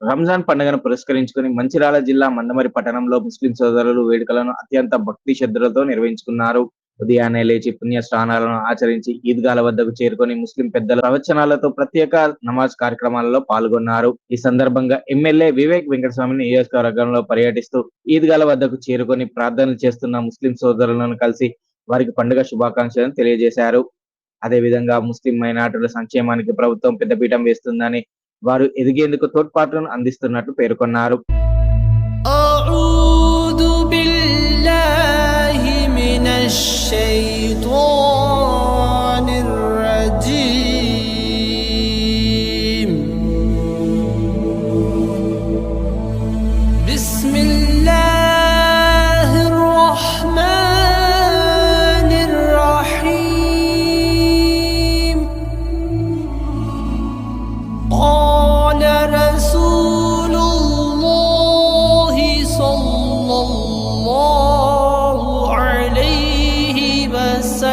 రంజాన్ పండుగను పురస్కరించుకుని మంచిరాల జిల్లా మందమరి పట్టణంలో ముస్లిం సోదరులు వేడుకలను అత్యంత భక్తి శ్రద్ధలతో నిర్వహించుకున్నారు. ఉదయాన్నే లేచి పుణ్య స్నానాలను ఆచరించి ఈద్గాల వద్దకు చేరుకొని ముస్లిం పెద్దల ప్రవచనాలతో ప్రత్యేక నమాజ్ కార్యక్రమాలలో పాల్గొన్నారు. ఈ సందర్భంగా ఎమ్మెల్యే వివేక్ వెంకటస్వామి నియోజకవర్గంలో పర్యటిస్తూ ఈద్గాల వద్దకు చేరుకొని ప్రార్థనలు చేస్తున్న ముస్లిం సోదరులను కలిసి వారికి పండుగ శుభాకాంక్షలను తెలియజేశారు. అదే విధంగా ముస్లిం మైనార్టీల సంక్షేమానికి ప్రభుత్వం పెద్దపీఠం వేస్తుందని వారు ఎదిగేందుకు తోడ్పాటును అందిస్తున్నట్లు పేర్కొన్నారు.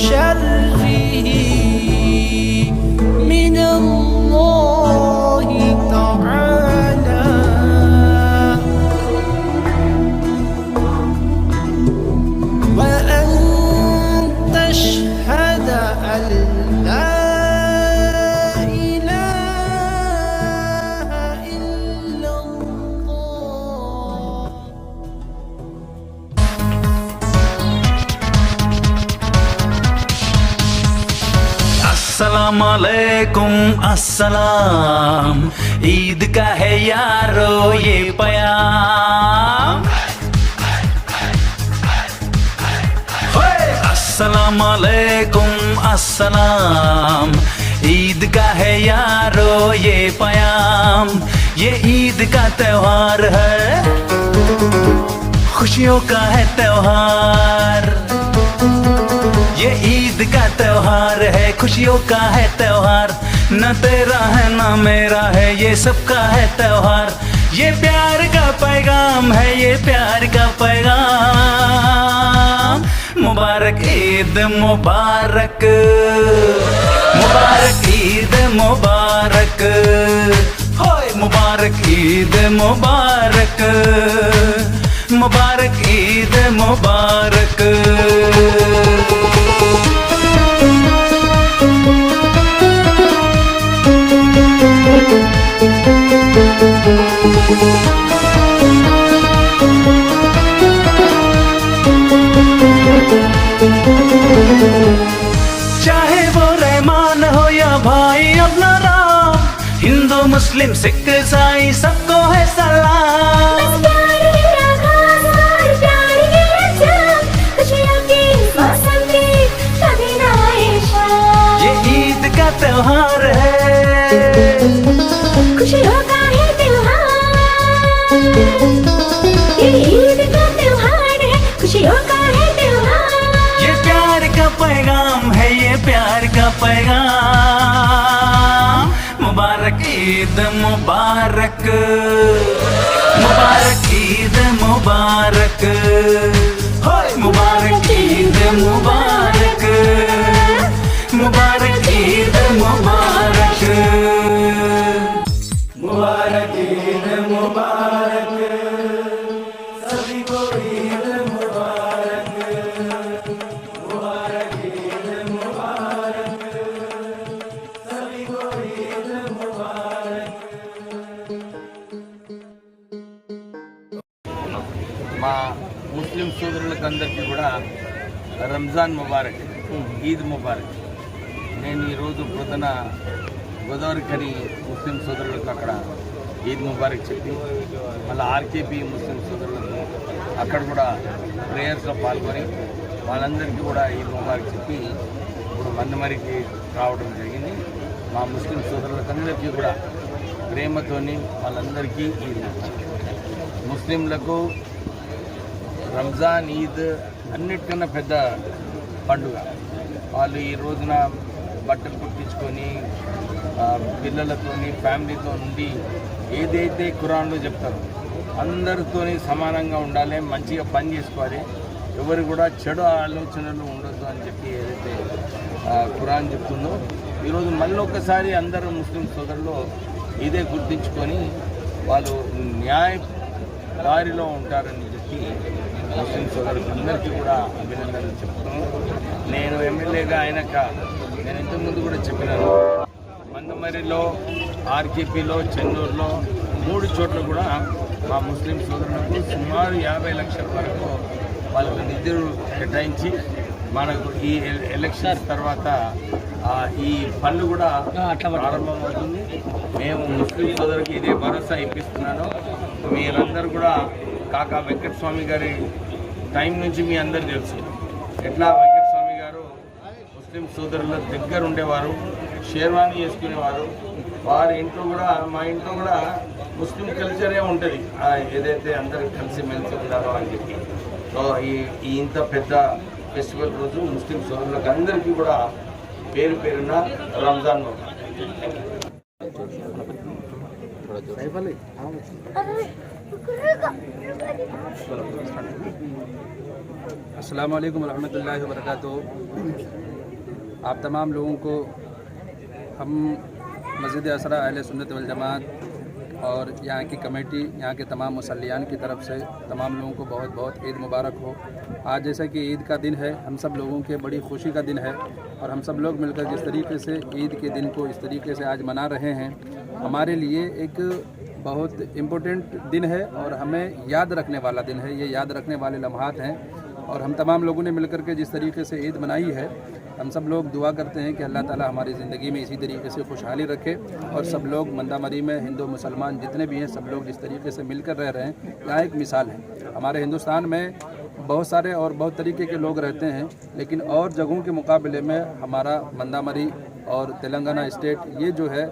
shadow अस्सलाम वालेकुम अस्सलाम ईद का है यारो ये पयाम अस्सलाम वालेकुम अस्सलाम ईद का है यारो ये पयाम ये ईद का त्योहार है खुशियों का है त्योहार त्योहार है, खुशियों का है त्योहार। न तेरा है, न मेरा है, ये सबका है त्योहार। ये प्यार का पैगाम है, ये प्यार का पैगाम। मुबारक ईद मुबारक। मुबारक ईद मुबारक। होय, मुबारक ईद मुबारक। मुबारक ईद मुबारक। मुस्लिम सिख ईसाई सबको है सलाम। ये ईद का त्योहार है। खुशियों का है त्योहार। ये ईद का त्योहार है खुशियों का है त्योहार। ये प्यार का पैगाम है ये प्यार का पैगाम। മുബാരക് ഈദ് മുബാരക് മുബാരക് ഈദ് മുബാരക് മുബാരക് ഈദ് മുബാരക് മുബാരക് ഈദ് മുബാരക് മുബാരക് ഈദ് മുബാരക് మా ముస్లిం సోదరులకు అందరికీ కూడా రంజాన్ ముబారక్ ఈద్ ముబారక్. నేను ఈరోజు పొద్దున గోదావరికని ముస్లిం సోదరులకు అక్కడ ఈద్ ముబారక్ చెప్పి మళ్ళీ ఆర్కేపీ ముస్లిం సోదరులకు అక్కడ కూడా ప్రేయర్స్లో పాల్గొని వాళ్ళందరికీ కూడా ఈద్ ముబారక్ చెప్పి ఇప్పుడు మందమరికి రావడం జరిగింది. మా ముస్లిం సోదరులకందరికీ కూడా ప్రేమతోని వాళ్ళందరికీ ఈద్ ముస్లింలకు రంజాన్ ఈద్ అన్నిటికన్నా పెద్ద పండుగ. వాళ్ళు ఈ రోజున బట్టలు కుట్టించుకొని పిల్లలతోని ఫ్యామిలీతో ఉండి ఏదైతే కురాన్లో చెప్తారో అందరితోని సమానంగా ఉండాలి మంచిగా పని చేసుకోవాలి. ఎవరు కూడా చెడు ఆలోచనలు ఉండొద్దు అని చెప్పి ఏదైతే కురాన్ ఖురాన్ చెప్తుందో ఈరోజు మళ్ళీ ఒకసారి అందరూ ముస్లిం సోదరులు ఇదే గుర్తించుకొని వాళ్ళు న్యాయ దారిలో ఉంటారని చెప్పి ముస్లిం సోదరులందరికీ కూడా అభినందనలు చెప్తున్నాను నేను ఎమ్మెల్యేగా అయినాక నేను ఇంతకుముందు కూడా చెప్పినాను. మందమరిలో ఆర్కేపీలో చెన్నూరులో మూడు చోట్ల కూడా మా ముస్లిం సోదరులకు సుమారు యాభై లక్షల వరకు వాళ్ళకు నిధులు కేటాయించి మనకు ఈ ఎల- ఎలక్షన్స్ తర్వాత ఈ పనులు కూడా ప్రారంభమవుతుంది. మేము ముస్లిం సోదరుకి ఇదే భరోసా ఇప్పిస్తున్నాను. మీరందరూ కూడా కాకా వెంకటస్వామి గారి టైం నుంచి మీ అందరు తెలుసు. ఎట్లా వెంకటస్వామి గారు ముస్లిం సోదరుల దగ్గర ఉండేవారు షేర్వాణి చేసుకునేవారు. వారి ఇంట్లో కూడా మా ఇంట్లో కూడా ముస్లిం కల్చరే ఉంటుంది. ఏదైతే అందరూ కలిసి మెలిసి ఉంటారో అని చెప్పి. సో ఈ ఇంత పెద్ద ఫెస్టివల్ రోజు ముస్లిం సోదరులకు అందరికీ కూడా పేరు పేరున రంజాన్ ముబారక్. अस्सलाम वालेकुम रहमतुल्लाहि व बरकातुहू आप तमाम लोगों को हम मस्जिद असरा अहल सुन्नत वल जमात और यहाँ की कमेटी, यहाँ के तमाम मुसलियान की तरफ़ से तमाम लोगों को बहुत बहुत ईद मुबारक हो। आज जैसा कि ईद का दिन है, हम सब लोगों के बड़ी खुशी का दिन है और हम सब लोग मिलकर जिस तरीके से ईद के दिन को इस तरीके से आज मना रहे हैं, हमारे लिए एक बहुत इम्पोर्टेंट दिन है और हमें याद रखने वाला दिन है। ये याद रखने वाले लम्हात हैं और हम तमाम लोगों ने मिलकर के जिस तरीके से ईद मनाई है, हम सब लोग दुआ करते हैं कि अल्लाह ताला हमारी ज़िंदगी में इसी तरीके से खुशहाली रखे और सब लोग मंदामरी में, हिंदू, मुसलमान जितने भी हैं, सब लोग जिस तरीके से मिलकर रह रहे हैं यहाँ एक मिसाल है। हमारे हिंदुस्तान में बहुत सारे और बहुत तरीके के लोग रहते हैं, लेकिन और जगहों के मुकाबले में हमारा मंदामरी और तेलंगाना स्टेट ये जो है,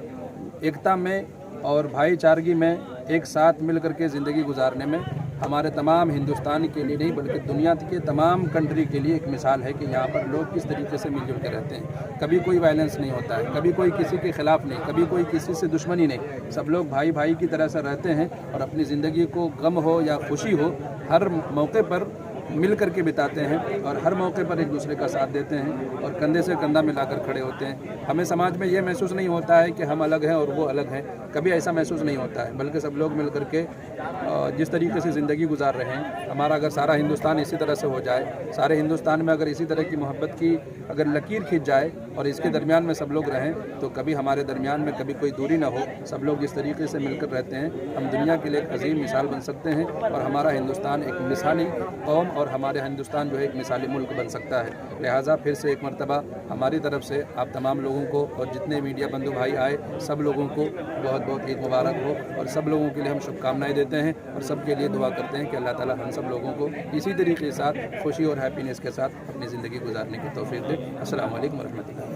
एकता में और भाईचारगी में एक साथ मिल करके ज़िंदगी गुजारने में हमारे तमाम हिंदुस्तान के लिए नहीं, बल्कि दुनिया के तमाम कंट्री के लिए एक मिसाल है कि यहाँ पर लोग किस तरीके से मिलजुल के रहते हैं। कभी कोई वायलेंस नहीं होता है, कभी कोई किसी के ख़िलाफ़ नहीं, कभी कोई किसी से दुश्मनी नहीं। सब लोग भाई भाई की तरह से रहते हैं और अपनी ज़िंदगी को गम हो या खुशी हो, हर मौके पर मिल करके बिताते हैं और हर मौके पर एक दूसरे का साथ देते हैं और कंधे से कंधा मिलाकर खड़े होते हैं। हमें समाज में ये महसूस नहीं होता है कि हम अलग हैं और वो अलग हैं। कभी ऐसा महसूस नहीं होता है बल्कि सब लोग मिल अ, जिस तरीके से ज़िंदगी गुजार रहे हैं हमारा अगर सारा हिंदुस्तान इसी तरह से हो जाए सारे हिंदुस्तान में अगर इसी तरह की मोहब्बत की अगर लकीर खींच जाए और इसके दरमियान में सब लोग रहें तो कभी हमारे दरमियान में कभी कोई दूरी ना हो। सब लोग जिस तरीके से मिलकर रहते हैं। हम दुनिया के लिए एक अजीम मिसाल बन सकते हैं और हमारा हिंदुस्तान एक मिसाली कौम और हमारे हिंदुस्तान जो है एक मिसाली मुल्क बन सकता है। लिहाजा फिर से एक मरतबा हमारी तरफ़ से आप तमाम लोगों को और जितने मीडिया बंधु भाई आए, सब लोगों को बहुत बहुत ईद मुबारक हो और सब लोगों के लिए हम शुभकामनाएँ देते हैं और सबके लिए दुआ करते हैं कि अल्लाह ताला हम सब लोगों को इसी तरीके के साथ खुशी और हैप्पीनेस के साथ अपनी ज़िंदगी गुजारने की तोफ़ी दे। असल वरहमल